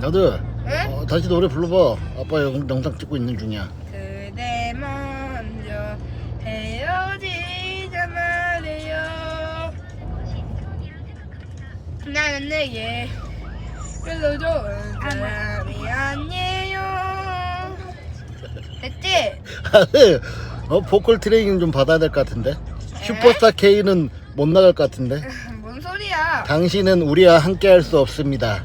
나도 응? 어, 다시 노래 불러봐. 아빠 영, 영상 찍고 있는 중이야. 그대 먼저 헤어지자 말이요 나는 내게 별로 좋은 사람이 아니에요 됐지? 어, 보컬 트레이닝 좀 받아야 될 것 같은데. 슈퍼스타 K는 못 나갈 것 같은데. 뭔 소리야 당신은 우리와 함께 할 수 없습니다.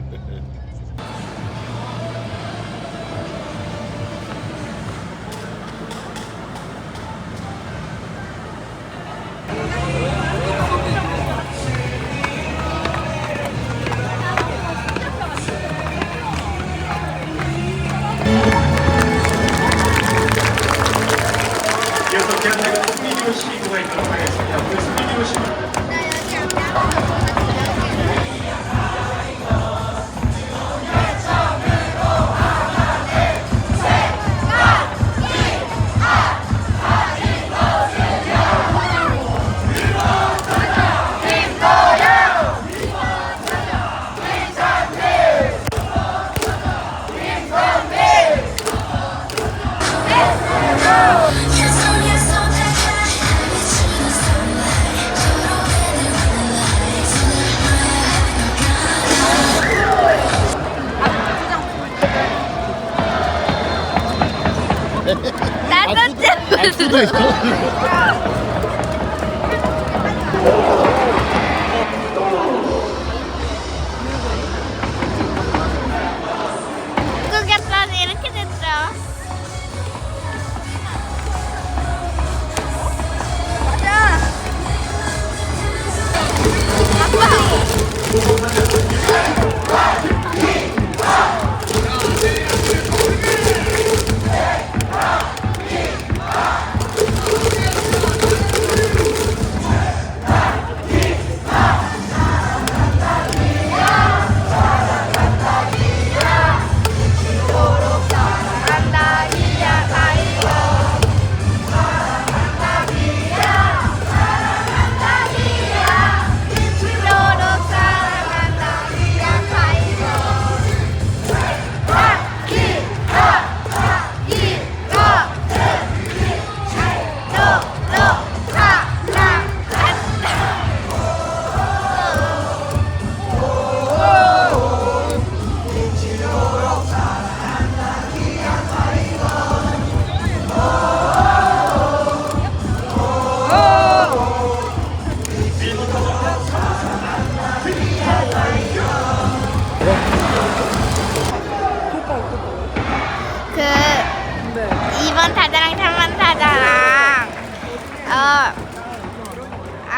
That's a difference.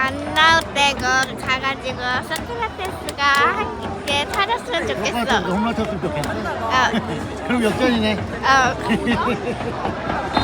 안 나올 때그 가가지고 소크라테스가 함께 타졌으면 좋겠어. 홈런 쳤으면 좋겠네. 어, 그럼 역전이네. 어.